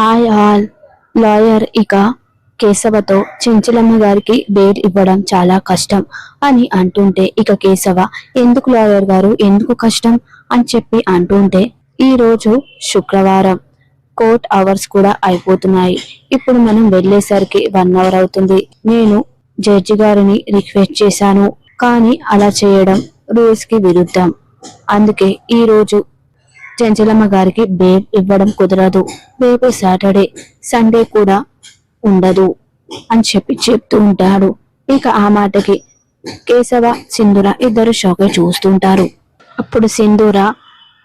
ఆయ్ all lawyer ఇక కేశవతో చెంచలమ్మ గారికి బెయిల్ ఇవ్వడం చాలా కష్టం అని అంటుంటే ఇక కేశవ ఎందుకు లాయర్ గారు? ఎందుకు కష్టం? అని చెప్పి అంటుంటే ఈ రోజు శుక్రవారం. కోర్ట్ అవర్స్ కూడా అయిపోతున్నాయి. ఇప్పుడు మనం వెళ్ళేసరికి వన్ అవర్ అవుతుంది. నేను జడ్జి గారిని రిక్వెస్ట్ చేశాను. కానీ అలా చేయడం రూల్స్కి విరుద్ధం. అందుకే ఈ రోజు చెంచలమ్మ గారికి బేబ్ ఇవ్వడం కుదరదు. బేబు సాటర్డే సండే కూడా ఉండదు అని చెప్పి చెప్తూ ఉంటాడు. ఇక ఆ మాటకి కేశవ సింధూర ఇద్దరు షాక్ అయి చూస్తుంటారు. అప్పుడు సింధూర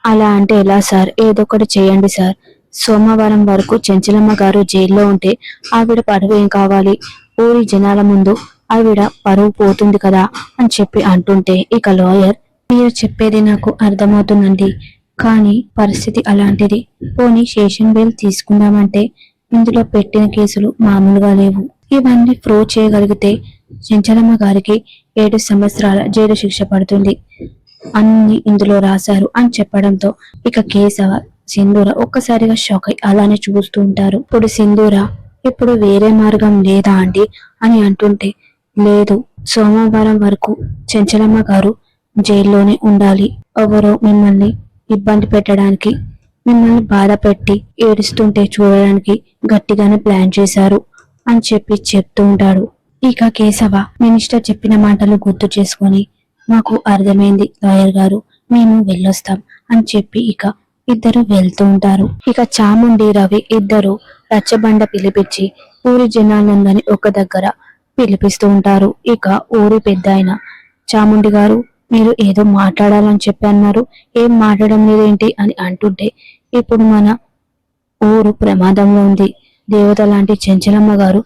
అలా అంటే ఎలా సార్? ఏదో ఒకటి చేయండి సార్. సోమవారం వరకు చెంచలమ్మ గారు జైల్లో ఉంటే ఆవిడ పరువు ఏం కావాలి? ఊరి జనాల ముందు ఆవిడ పరువు పోతుంది కదా? అని చెప్పి అంటుంటే ఇక లాయర్ మీరు చెప్పేది నాకు అర్థమవుతుందండి. కానీ పరిస్థితి అలాంటిది. పోనీ శేషన్ బెయిల్ తీసుకుందామంటే ఇందులో పెట్టిన కేసులు మామూలుగా లేవు. ఇవన్నీ ప్రో చేయగలిగితే చెంచలమ్మ గారికి ఏడు సంవత్సరాల జైలు శిక్ష పడుతుంది. అన్ని ఇందులో రాశారు అని చెప్పడంతో ఇక కేశవ సింధూర ఒక్కసారిగా షాక్ అయి అలానే చూస్తూ ఉంటారు. ఇప్పుడు సింధూర ఇప్పుడు వేరే మార్గం లేదా అండి అని అంటుంటే లేదు సోమవారం వరకు చెంచలమ్మ గారు జైల్లోనే ఉండాలి. ఎవరో మిమ్మల్ని ఇబ్బంది పెట్టడానికి మిమ్మల్ని బాధ పెట్టి ఏడుస్తుంటే చూడడానికి గట్టిగానే ప్లాన్ చేశారు అని చెప్పి చెప్తూ ఉంటాడు. ఇక కేశవ మినిస్టర్ చెప్పిన మాటలు గుర్తు చేసుకొని మాకు అర్థమైంది లాయర్ గారు మేము వెళ్ళొస్తాం అని చెప్పి ఇక ఇద్దరు వెళ్తూ ఉంటారు. ఇక చాముండి రవి ఇద్దరు రచ్చబండ పిలిపించి ఊరి జనాలందరినీ ఒక దగ్గర పిలిపిస్తూ ఉంటారు. ఇక ఊరి పెద్ద ఆయన చాముండి గారు మీరు ఏదో మాట్లాడాలని చెప్పి అన్నారు. ఏం మాట్లాడడం లేదేంటి అని అంటుంటే ఇప్పుడు మన ఊరు ప్రమాదంలో ఉంది. దేవత లాంటి చెంచలమ్మ గారు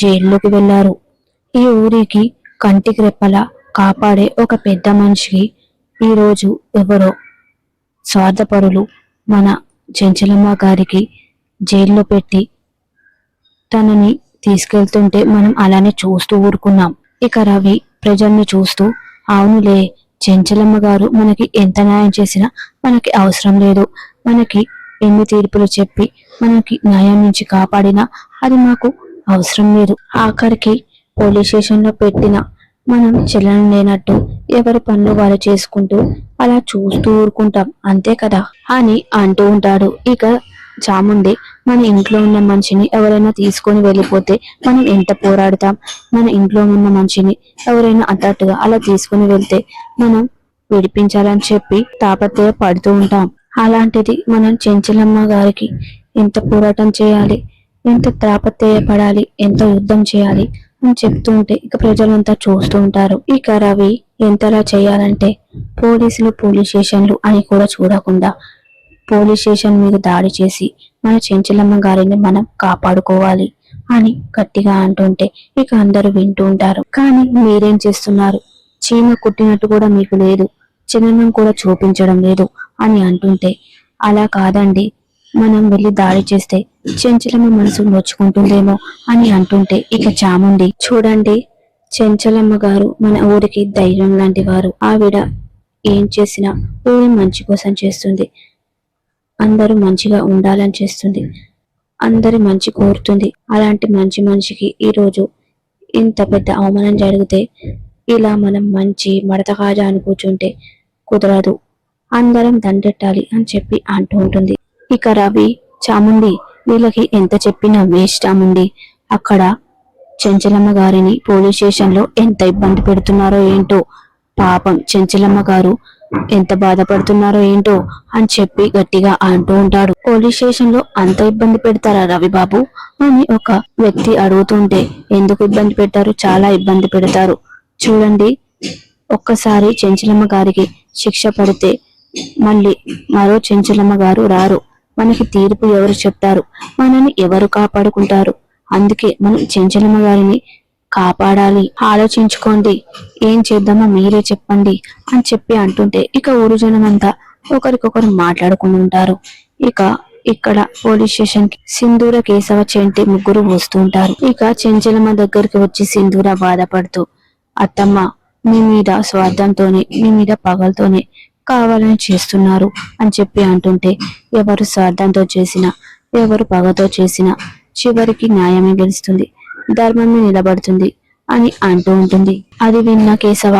జైల్లోకి వెళ్ళారు ఈ ఊరికి కంటికి రెప్పలా కాపాడే ఒక పెద్ద మనిషికి ఈరోజు ఎవరో స్వార్థపరులు మన చెంచలమ్మ గారికి జైల్లో పెట్టి తనని తీసుకెళ్తుంటే మనం అలానే చూస్తూ ఊరుకున్నాం. ఇక రవి ప్రజల్ని చూస్తూ అవునులే చెంచలమ్మ గారు మనకి ఎంత న్యాయం చేసినా మనకి అవసరం లేదు. మనకి ఎన్ని తీర్పులు చెప్పి మనకి న్యాయం నుంచి కాపాడినా అది మాకు అవసరం లేదు. ఆఖరికి పోలీస్ స్టేషన్లో పెట్టిన మనం చెల్లని లేనట్టు ఎవరి పనులు వాళ్ళు చేసుకుంటూ అలా చూస్తూ ఊరుకుంటాం. అంతే కదా? అని అంటూ ఉంటాడు. ఇక చాముండి మన ఇంట్లో ఉన్న మనిషిని ఎవరైనా తీసుకొని వెళ్ళిపోతే మనం ఎంత పోరాడతాం? మన ఇంట్లో ఉన్న మనిషిని ఎవరైనా అన్నట్టుగా అలా తీసుకొని వెళ్తే మనం విడిపించాలని చెప్పి తాపత్రయ పడుతూ ఉంటాం. అలాంటిది మనం చెంచలమ్మ గారికి ఎంత పోరాటం చేయాలి? ఎంత తాపత్రయపడాలి ఎంత యుద్ధం చేయాలి? అని చెప్తూ ఉంటే ఇక ప్రజలంతా చూస్తూ ఉంటారు. ఇక రవి ఎంతలా చేయాలంటే పోలీసులు పోలీస్ స్టేషన్లు అని కూడా చూడకుండా పోలీస్ స్టేషన్ మీద దాడి చేసి మన చెంచలమ్మ గారిని మనం కాపాడుకోవాలి అని గట్టిగా అంటుంటే ఇక అందరూ వింటూ ఉంటారు. కానీ మీరేం చేస్తున్నారు? చీమ కుట్టినట్టు కూడా మీకు లేదు. చిన్ననం కూడా చూపించడం లేదు అని అంటుంటే అలా కాదండి. మనం వెళ్ళి దాడి చేస్తే చెంచలమ్మ మనసు నొచ్చుకుంటుందేమో అని అంటుంటే ఇక చాముండి చూడండి చెంచలమ్మ గారు మన ఊరికి ధైర్యం లాంటి వారు. ఆవిడ ఏం చేసినా ఊరి మంచి కోసం చేస్తుంది. అందరూ మంచిగా ఉండాలని చేస్తుంది. అందరి మంచి కోరుతుంది. అలాంటి మంచి మనిషికి ఈ రోజు ఇంత పెద్ద అవమానం జరిగితే ఇలా మనం మంచి మడత కాజా అని కూర్చుంటే కుదరదు. అందరం దండెట్టాలి అని చెప్పి అంటూ ఉంటుంది. ఇక రవి చాముండి వీళ్ళకి ఎంత చెప్పినా వేస్ట్ చాముండి. అక్కడ చెంచలమ్మ గారిని పోలీస్ స్టేషన్లో ఎంత ఇబ్బంది పెడుతున్నారో ఏంటో పాపం చెంచలమ్మ గారు ఎంత బాధపడుతున్నారో ఏంటో అని చెప్పి గట్టిగా అంటూ ఉంటాడు. పోలీస్ స్టేషన్లో అంత ఇబ్బంది పెడతారా రవిబాబు? అని ఒక వ్యక్తి అడుగుతుంటే ఎందుకు ఇబ్బంది పెట్టారు? చాలా ఇబ్బంది పెడతారు. చూడండి ఒక్కసారి చెంచలమ్మ గారికి శిక్ష పడితే మళ్ళీ మరో చెంచలమ్మ గారు రారు. మనకి తీర్పు ఎవరు చెప్తారు? మనని ఎవరు కాపాడుకుంటారు? అందుకే మనం చెంచలమ్మ గారిని కాపాడాలి. ఆలోచించుకోండి. ఏం చేద్దామో మీరే చెప్పండి అని చెప్పి అంటుంటే ఇక ఊరు జనం అంతా ఒకరికొకరు మాట్లాడుకుంటుంటారు ఇక ఇక్కడ పోలీస్ స్టేషన్కి సింధూర కేశవ చెంటి ముగ్గురు వస్తుంటారు ఇక చెంచలమ్మ దగ్గరికి వచ్చి సింధూర బాధపడుతూ అత్తమ్మ మీ మీద స్వార్థంతోనే మీ మీద పగలతోనే కావాలని చేస్తున్నారు అని చెప్పి అంటుంటే ఎవరు స్వార్థంతో చేసినా ఎవరు పగతో చేసినా చివరికి న్యాయమే గెలుస్తుంది. ధర్మమే నిలబడుతుంది అని అంటూ ఉంటుంది. అది విన్న కేశవ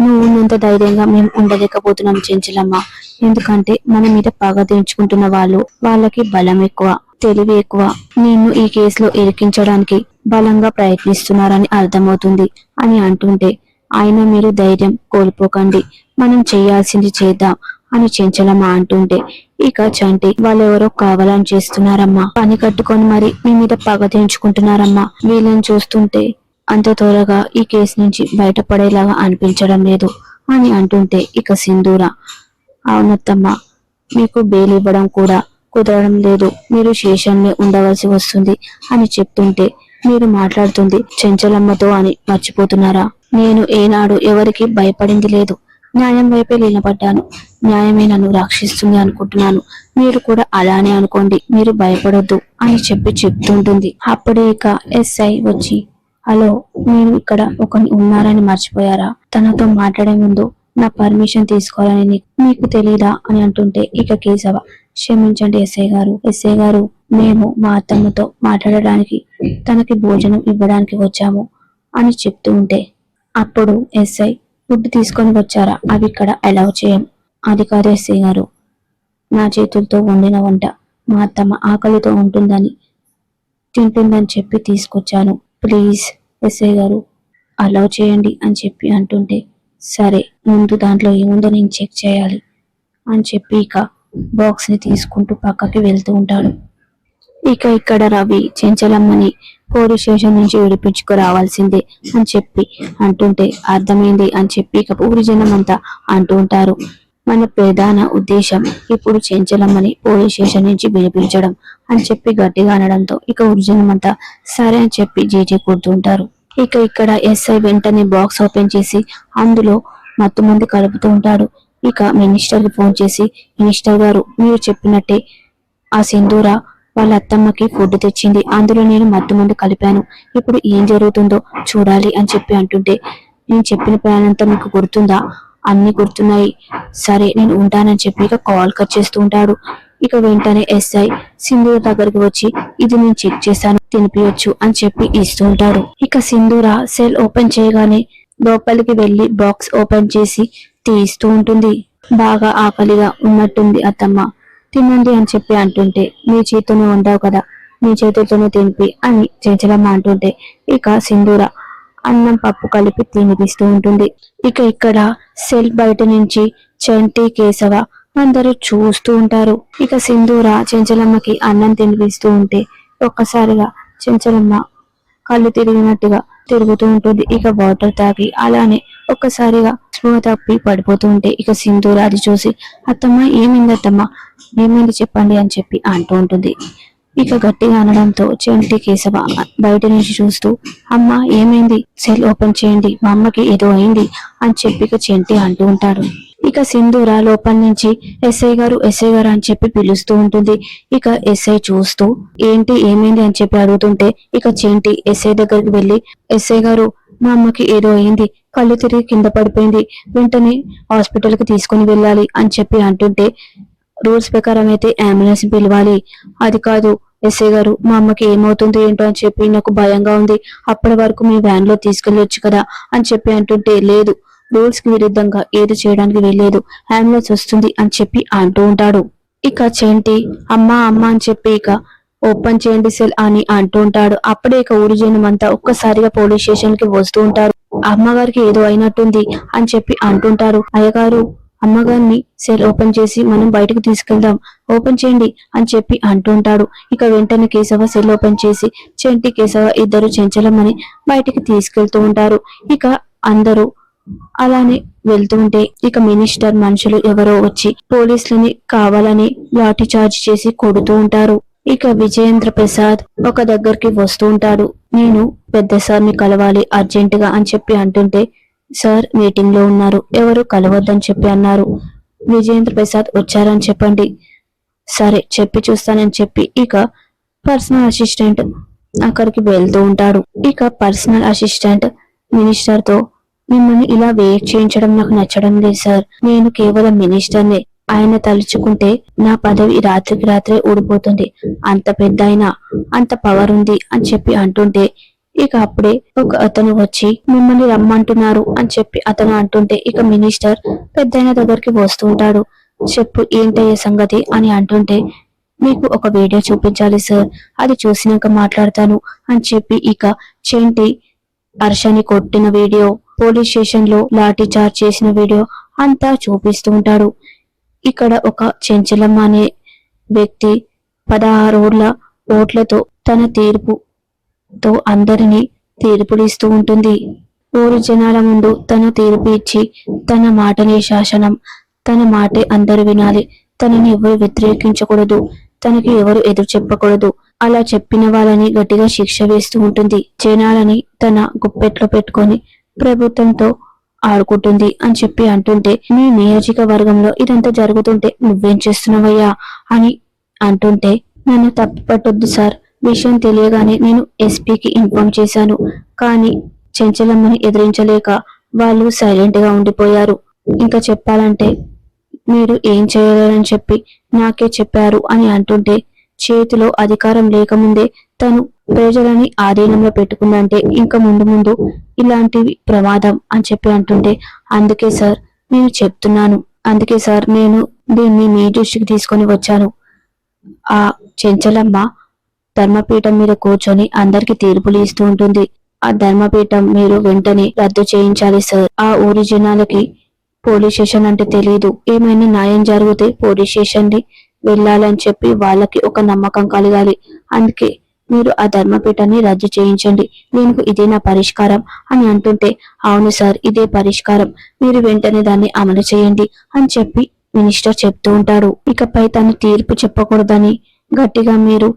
నువ్వు ఉన్నంత ధైర్యంగా మేము ఉండలేకపోతున్నాం చెంచలమ్మ. ఎందుకంటే మన మీద పగ తెంచుకుంటున్న వాళ్ళు వాళ్ళకి బలం ఎక్కువ తెలివి ఎక్కువ. నిన్ను ఈ కేసులో ఇరికించడానికి బలంగా ప్రయత్నిస్తున్నారని అర్థమవుతుంది అని అంటుంటే ఆయన మీరు ధైర్యం కోల్పోకండి. మనం చేయాల్సింది చేద్దాం. అని చెంచలమ్మ అంటుంటే ఇక చంటి వాళ్ళెవరో కావాలని చేస్తున్నారమ్మా. పని కట్టుకొని మరి మీ మీద పగ తెంచుకుంటున్నారమ్మా. వీళ్ళని చూస్తుంటే అంత త్వరగా ఈ కేసు నుంచి బయటపడేలాగా అనిపించడం లేదు అని అంటుంటే ఇక సింధూర. అవునత్తమ్మ మీకు బెయిల్ ఇవ్వడం కూడా కుదరడం లేదు. మీరు శేషంలో ఉండవలసి వస్తుంది అని చెప్తుంటే మీరు మాట్లాడుతుంది చెంచలమ్మతో అని మర్చిపోతున్నారా? నేను ఏనాడు ఎవరికి భయపడింది లేదు. న్యాయం వైపే నిలబడ్డాను. న్యాయమే నన్ను రక్షిస్తుంది అనుకుంటున్నాను. మీరు కూడా అలానే అనుకోండి. మీరు భయపడొద్దు అని చెప్పి చెప్తుంటుంది. అప్పుడే ఇక ఎస్ఐ వచ్చి హలో మీరు ఇక్కడ ఒకరిని ఉన్నారని మర్చిపోయారా? తనతో మాట్లాడే ముందు నా పర్మిషన్ తీసుకోవాలని మీకు తెలీదా? అని అంటుంటే ఇక కేశవ క్షమించండి ఎస్ఐ గారు. ఎస్ఐ గారు మేము మా అత్తమ్మతో మాట్లాడడానికి తనకి భోజనం ఇవ్వడానికి వచ్చాము అని చెప్తూ ఉంటే అప్పుడు ఎస్ఐ ఫుడ్ తీసుకొని వచ్చారా? అవి ఇక్కడ అలౌ చేయం. అధికారి కాదు ఎస్ఐ గారు నా చేతులతో వండిన వంట మా అత్తమ్మ ఆకలితో ఉంటుందని తింటుందని చెప్పి తీసుకొచ్చాను. ప్లీజ్ ఎస్ఐ గారు అలౌ చేయండి అని చెప్పి అంటుంటే సరే ముందు దాంట్లో ఏముందో నేను చెక్ చేయాలి అని చెప్పి ఇక బాక్స్ని తీసుకుంటూ పక్కకి వెళ్తూ ఉంటాడు. ఇక ఇక్కడ రవి చెంచలమ్మని పోలీస్ స్టేషన్ నుంచి విడిపించుకు రావాల్సిందే అని చెప్పి అంటుంటే అర్థమైంది అని చెప్పి ఇక ఊరి జనం అంతా అంటూ ఉంటారు. మన ప్రధాన ఉద్దేశం ఇప్పుడు చెంచలమ్మని పోలీస్ స్టేషన్ నుంచి వినిపించడం అని చెప్పి గట్టిగా అనడంతో ఇక ఉరిజనం అంతా సరే అని చెప్పి జీజీ కూర్చుంటారు ఇక ఇక్కడ ఎస్ఐ వెంటనే బాక్స్ ఓపెన్ చేసి అందులో మత్తు మంది కలుపుతూ ఉంటాడు. ఇక మినిస్టర్కి ఫోన్ చేసి మినిస్టర్ గారు మీరు చెప్పినట్టే ఆ సింధూర వాళ్ళ అత్తమ్మకి ఫుడ్ తెచ్చింది. అందులో నేను మత్తు మందు కలిపాను. ఇప్పుడు ఏం జరుగుతుందో చూడాలి అని చెప్పి అంటుంటే నేను చెప్పిన ప్లాన్ అంతా మీకు గుర్తుందా? అన్ని గుర్తున్నాయి. సరే నేను ఉంటానని చెప్పి ఇక కాల్ కట్ చేస్తూ ఉంటాడు. ఇక వెంటనే ఎస్ఐ సింధూర దగ్గరికి వచ్చి ఇది నేను చెక్ చేశాను తినిపించచ్చు అని చెప్పి ఇస్తూ ఉంటాడు. ఇక సింధూర సెల్ ఓపెన్ చేయగానే లోపలికి వెళ్ళి బాక్స్ ఓపెన్ చేసి తీస్తూ ఉంటుంది. బాగా ఆకలిగా ఉన్నట్టుంది అత్తమ్మ. తినండి అని చెప్పి అంటుంటే నీ చేతితోనే ఉండవు కదా నీ చేతులతోనే తినిపి అని చెంచలమ్మ అంటుంటే ఇక సింధూర అన్నం పప్పు కలిపి తినిపిస్తూ ఉంటుంది. ఇక ఇక్కడ సెల్ బయట నుంచి చంటి కేశవ అందరూ చూస్తూ ఉంటారు. ఇక సింధూర చెంచలమ్మకి అన్నం తినిపిస్తూ ఉంటే ఒక్కసారిగా చెంచలమ్మ కళ్ళు తిరిగినట్టుగా తిరుగుతూ ఉంటుంది. ఇక వాటర్ తాగి అలానే ఒక్కసారిగా స్పృహ తప్పి పడిపోతూ ఉంటే ఇక సింధూర్ అది చూసి అత్తమ్మ ఏమైంది అత్తమ్మ? ఏమైంది చెప్పండి అని చెప్పి అంటూ ఉంటుంది. ఇక గట్టిగా అనడంతో చెంటి కేశవ బయట నుంచి చూస్తూ అమ్మ ఏమైంది? సెల్ ఓపెన్ చేయండి. మా అమ్మకి ఏదో అయింది అని చెప్పి ఇక చెంటి అంటూ ఉంటాడు. ఇక సింధూర లోపల నుంచి ఎస్ఐ గారు ఎస్ఐ గారు అని చెప్పి పిలుస్తూ ఉంటుంది. ఇక ఎస్ఐ చూస్తూ ఏంటి ఏమైంది? అని చెప్పి అడుగుతుంటే ఇక చేంటి ఎస్ఐ దగ్గరికి వెళ్ళి ఎస్ఐ గారు మా అమ్మకి ఏదో అయింది. కళ్ళు తిరిగి కింద పడిపోయింది. వెంటనే హాస్పిటల్కి తీసుకుని వెళ్ళాలి అని చెప్పి అంటుంటే రూల్స్ ప్రకారం అయితే అంబులెన్స్ పిలవాలి. అది కాదు ఎస్ఐ గారు మా అమ్మకి ఏమవుతుందో ఏంటో అని చెప్పి నాకు భయంగా ఉంది. అప్పటి వరకు మీ వ్యాన్లో తీసుకెళ్ళొచ్చు కదా అని చెప్పి అంటుంటే లేదు రూల్స్కి విరుద్ధంగా ఏది చేయడానికి వెళ్ళలేదు అంబులెన్స్ వస్తుంది అని చెప్పి అంటూ ఉంటాడు. ఇక చేంటి అమ్మా అమ్మ అని చెప్పి ఇక ఓపెన్ చేయండి సెల్ అని అంటూ ఉంటాడు. అప్పుడే ఇక ఊరి జనం అంతా ఒక్కసారిగా పోలీస్ స్టేషన్కి వస్తూ ఉంటారు. అమ్మగారికి ఏదో అయినట్టుంది అని చెప్పి అంటుంటారు అయ్యగారు అమ్మగారిని సెల్ ఓపెన్ చేసి మనం బయటకు తీసుకెళ్దాం. ఓపెన్ చేయండి అని చెప్పి అంటుంటాడు ఇక వెంటనే కేశవ సెల్ ఓపెన్ చేసి చెంటి కేశవ ఇద్దరు చెంచలమని బయటికి తీసుకెళ్తూ ఉంటారు. ఇక అందరూ అలానే వెళ్తుంటే ఇక మినిస్టర్ మనుషులు ఎవరో వచ్చి పోలీసులని కావాలని లాఠీ చార్జ్ చేసి కొడుతూ ఉంటారు. ఇక విజయేంద్ర ప్రసాద్ ఒక దగ్గరికి వస్తూ ఉంటాడు. నేను పెద్ద సార్ని కలవాలి అర్జెంట్గా అని చెప్పి అంటుంటే సార్ మీటింగ్లో ఉన్నారు. ఎవరు కలవద్దని చెప్పి అన్నారు. విజయేంద్ర ప్రసాద్ వచ్చారని చెప్పండి. సరే చెప్పి చూస్తానని చెప్పి ఇక పర్సనల్ అసిస్టెంట్ అక్కడికి వెళ్తూ ఉంటాడు. ఇక పర్సనల్ అసిస్టెంట్ మినిస్టర్తో మిమ్మల్ని ఇలా వెయిట్ చేయించడం నాకు నచ్చడం లేదు సార్. నేను కేవలం మినిస్టర్నే. ఆయన తలుచుకుంటే నా పదవి రాత్రికి రాత్రే ఊడిపోతుంది. అంత పెద్ద అయినా అంత పవర్ ఉంది అని చెప్పి అంటుంటే ఇక అప్పుడే ఒక అతను వచ్చి మిమ్మల్ని రమ్మంటున్నారు అని చెప్పి అతను అంటుంటే ఇక మినిస్టర్ పెద్దయిన దగ్గరికి వస్తుంటాడు చెప్పు ఏంటయ్యే సంగతి అని అంటుంటే మీకు ఒక వీడియో చూపించాలి సార్. అది చూసినాక మాట్లాడతాను అని చెప్పి ఇక చెంటి హర్షని కొట్టిన వీడియో పోలీస్ స్టేషన్లో లాఠీ చార్జ్ చేసిన వీడియో అంతా చూపిస్తూ ఉంటాడు. ఇక్కడ ఒక చెంచలమ్మ అనే వ్యక్తి పదహారు ఓట్లతో తన తీర్పుతో అందరినీ తీర్పులిస్తూ ఉంటుంది. ఊరు జనాల ముందు తన తీర్పు ఇచ్చి తన మాటనే శాసనం తన మాటే అందరు వినాలి తనని ఎవరు వ్యతిరేకించకూడదు తనకి ఎవరు ఎదురు చెప్పకూడదు అలా చెప్పిన వాళ్ళని గట్టిగా శిక్ష వేస్తూ ఉంటుంది. జనాలని తన గుప్పెట్లో పెట్టుకొని ప్రభుత్వంతో ఆడుకుంటుంది అని చెప్పి అంటుంటే నీ నియోజకవర్గంలో ఇదంతా జరుగుతుంటే నువ్వేం చేస్తున్నావయ్యా? అని అంటుంటే నన్ను తప్పు పట్టొద్దు సార్. విషయం తెలియగానే నేను ఎస్పీకి ఇన్ఫార్మ్ చేశాను. కానీ చెంచలమ్మని ఎదిరించలేక వాళ్ళు సైలెంట్గా ఉండిపోయారు. ఇంకా చెప్పాలంటే మీరు ఏం చేయలేరని చెప్పి నాకే చెప్పారు అని అంటుంటే చేతిలో అధికారం లేకముందే తను ప్రజలని ఆధీనంలో పెట్టుకుందంటే ఇంకా ముందు ముందు ఇలాంటివి ప్రమాదం అని చెప్పి అంటుంటే అందుకే సార్ నేను చెప్తున్నాను. అందుకే సార్ నేను దీన్ని మీ దృష్టికి తీసుకొని వచ్చాను. ఆ చెంచలమ్మ ధర్మపీఠం మీద కూర్చొని అందరికి తీర్పులు ఇస్తూ ఉంటుంది. ఆ ధర్మపీఠం మీరు వెంటనే రద్దు చేయించాలి సార్. ఆ ఊరి జనాలకి పోలీస్ స్టేషన్ అంటే తెలియదు ఏమైనా న్యాయం జరిగితే పోలీస్ స్టేషన్ని వెళ్ళాలని చెప్పి వాళ్ళకి ఒక నమ్మకం కలగాలి. అందుకే మీరు ఆ ధర్మపీఠాన్ని రద్దు చేయించండి. దీనికి ఇదే నా పరిష్కారం అని అంటుంటే అవును సార్ ఇదే పరిష్కారం. మీరు వెంటనే దాన్ని అమలు చేయండి అని చెప్పి మినిస్టర్ చెప్తూ ఉంటాడు. ఇకపై తను తీర్పు చెప్పకూడదని గట్టిగా మీరు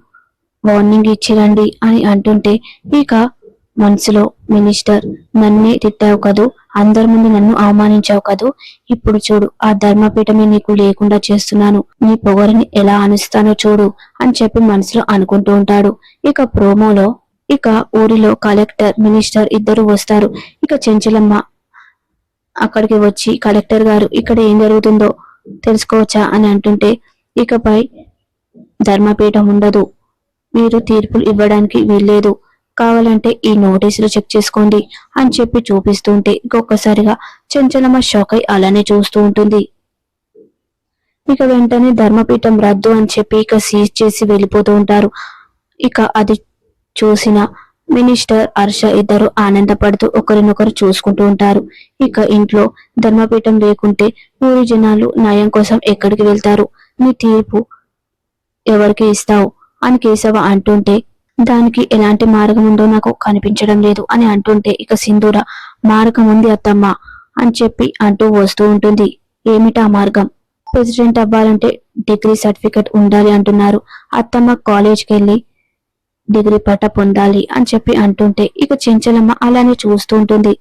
వార్నింగ్ ఇచ్చిరండి అని అంటుంటే ఇక మనసులో మినిస్టర్ నన్నే తిట్టావు కదూ? అందరి ముందు నన్ను అవమానించావు కదూ? ఇప్పుడు చూడు ఆ ధర్మపీఠమే నీకు లేకుండా చేస్తున్నాను. నీ పొగరిని ఎలా అనుస్తానో చూడు అని చెప్పి మనసులో అనుకుంటూ ఉంటాడు. ఇక ప్రోమోలో ఇక ఊరిలో కలెక్టర్ మినిస్టర్ ఇద్దరు వస్తారు. ఇక చెంచలమ్మ అక్కడికి వచ్చి కలెక్టర్ గారు ఇక్కడ ఏం జరుగుతుందో తెలుసుకోవచ్చా అని అంటుంటే ఇకపై ధర్మపీఠం ఉండదు. మీరు తీర్పులు ఇవ్వడానికి వీల్లేదు. కావాలంటే ఈ నోటీసులు చెక్ చేసుకోండి అని చెప్పి చూపిస్తుంటే ఇంకొకసారిగా చెంచలమ్మ షాక్ అయి అలానే చూస్తూ ఉంటుంది. ఇక వెంటనే ధర్మపీఠం రద్దు అని చెప్పి ఇక సీజ్ చేసి వెళ్ళిపోతూ ఉంటారు. ఇక అది చూసిన మినిస్టర్ హర్ష ఇద్దరు ఆనందపడుతూ ఒకరినొకరు చూసుకుంటూ ఉంటారు. ఇక ఇంట్లో ధర్మపీఠం లేకుంటే ఊరి జనాలు న్యాయం కోసం ఎక్కడికి వెళ్తారు? నీ తీర్పు ఎవరికి ఇస్తావు? అని కేశవ అంటుంటే దానికి ఎలాంటి మార్గం ఉందో నాకు కనిపించడం లేదు అని అంటుంటే ఇక సింధూర మార్గం ఉంది అత్తమ్మ అని చెప్పి అంటూ వస్తూ ఉంటుంది. ఏమిటా మార్గం? ప్రెసిడెంట్ అవ్వాలంటే డిగ్రీ సర్టిఫికెట్ ఉండాలి అంటున్నారు. అత్తమ్మ కాలేజ్కి వెళ్ళి డిగ్రీ పట్ట పొందాలి అని చెప్పి అంటుంటే ఇక చెంచలమ్మ అలానే చూస్తూ ఉంటుంది.